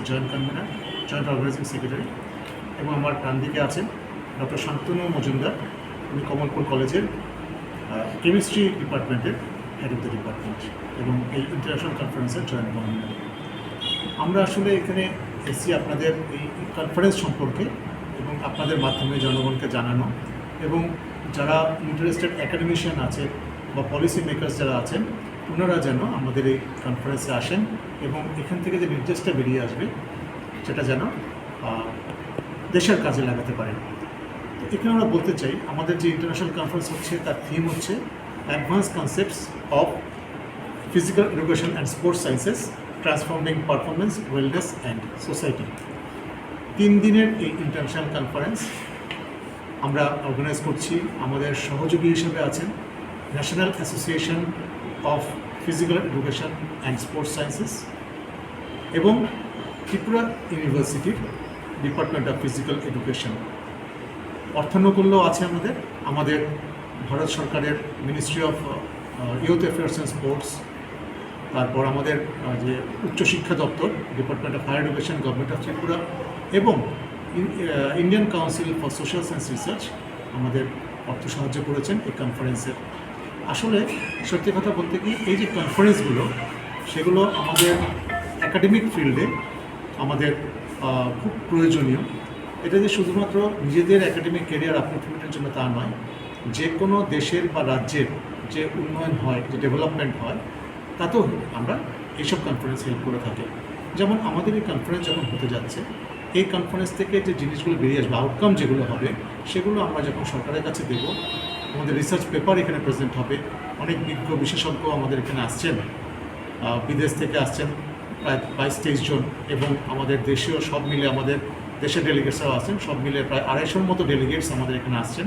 কনফারেন্সের joint convener, joint organising secretary, এবং আমার ডান দিকে আছেন ডক্টর শান্তনু মজুমদার। উনি কমলপুর কলেজের কেমিস্ট্রি ডিপার্টমেন্টের হেড অফ দ্য ডিপার্টমেন্ট এবং এই ইন্টারন্যাশনাল কনফারেন্সের জয়েন্ট কনভেনার। আমরা আসলে এখানে এসেছি আপনাদের এই কনফারেন্স সম্পর্কে এবং আপনাদের মাধ্যমে জনগণকে জানানো এবং যারা ইন্টারেস্টেড একাডেমিশিয়ান আছে বা পলিসি মেকার্স যারা আছেন ওনারা যেন আমাদের এই কনফারেন্সে আসেন এবং এখান থেকে যে নির্দেশটা বেরিয়ে আসবে, সেটা যেন দেশের কাজে লাগাতে পারেন। তো এখানে আমরা বলতে চাই, আমাদের যে ইন্টারন্যাশনাল কনফারেন্স হচ্ছে, তার থিম হচ্ছে advance concepts of physical education and sports sciences transforming performance, wellness and society তিন দিনের এই ইন্টারন্যাশনাল কনফারেন্স আমরা অর্গানাইজ করছি। আমাদের সহযোগী হিসেবে আছেন national association of physical education and sports sciences এবং ত্রিপুরা ইউনিভার্সিটির ডিপার্টমেন্ট অফ ফিজিক্যাল এডুকেশন অর্থানুকূল্য আছে আমাদের। আমাদের ভারত সরকারের ministry of youth affairs and sports তারপর আমাদের যে উচ্চশিক্ষা দপ্তর department of higher education government of Tripura এবং Indian council for social science research আমাদের অর্থ সাহায্য করেছেন এই কনফারেন্সের আসলে সত্যি কথা বলতে কি, এই যে কনফারেন্সগুলো সেগুলো আমাদের একাডেমিক ফিল্ডে আমাদের খুব প্রয়োজনীয়। এটা যে শুধুমাত্র নিজেদের একাডেমিক ক্যারিয়ার আপলিফমেন্টের জন্য তা নয়, যে কোনো দেশের বা রাজ্যের যে উন্নয়ন হয়, যে ডেভেলপমেন্ট হয়, তাতেও আমরা এইসব কনফারেন্স হেল্প করে থাকি। যেমন আমাদের এই কনফারেন্স যখন হতে যাচ্ছে, এই কনফারেন্স থেকে যে জিনিসগুলো বেরিয়ে আসবে আউটকাম যেগুলো হবে, সেগুলো আমরা যখন সরকারের কাছে দেব আমাদের রিসার্চ পেপার এখানে প্রেজেন্ট হবে। অনেক বিজ্ঞ বিশেষজ্ঞ আমাদের এখানে আসছেন। বিদেশ থেকে আসছেন প্রায় বাইশ তেইশ জন এবং আমাদের দেশীয় সব মিলে আমাদের দেশের ডেলিগেটসরাও আছেন। সব মিলে প্রায় আড়াইশোর মতো ডেলিগেটস আমাদের এখানে আসছেন।